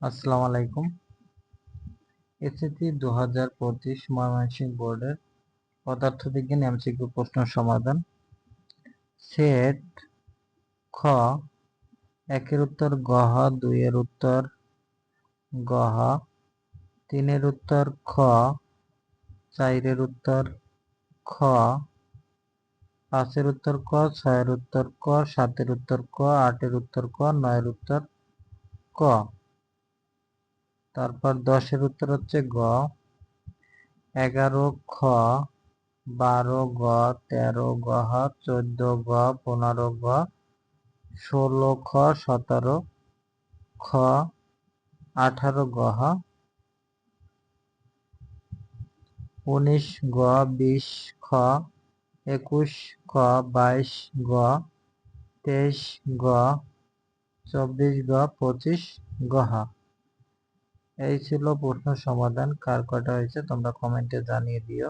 আসসালামু আলাইকুম। এসএসসি দু হাজার পঁচিশ ময়মনসিংহ বোর্ডের পদার্থবিজ্ঞান এমসিকিউ প্রশ্ন সমাধান। সেট খ একের উত্তর গহ দুইয়ের উত্তর গহ তিনের উত্তর খ চারের উত্তর খ, পাঁচের উত্তর ক, ছয়ের উত্তর ক, সাতের উত্তর ক, আটের উত্তর ক, নয়ের উত্তর ক। তারপর দশের উত্তর হচ্ছে গ। এগারো খ, বারো গ, তেরো গহ চোদ্দ গ, পনেরো গ, ষোলো খ, সতেরো খ, আঠারো গহ উনিশ গ, বিশ খ, একুশ ক, বাইশ গ, তেইশ গ, চব্বিশ গ, পঁচিশ গহা এই ছিল প্রশ্ন সমাধান। কার কটা হয়েছে তোমরা কমেন্টে জানিয়ে দিও।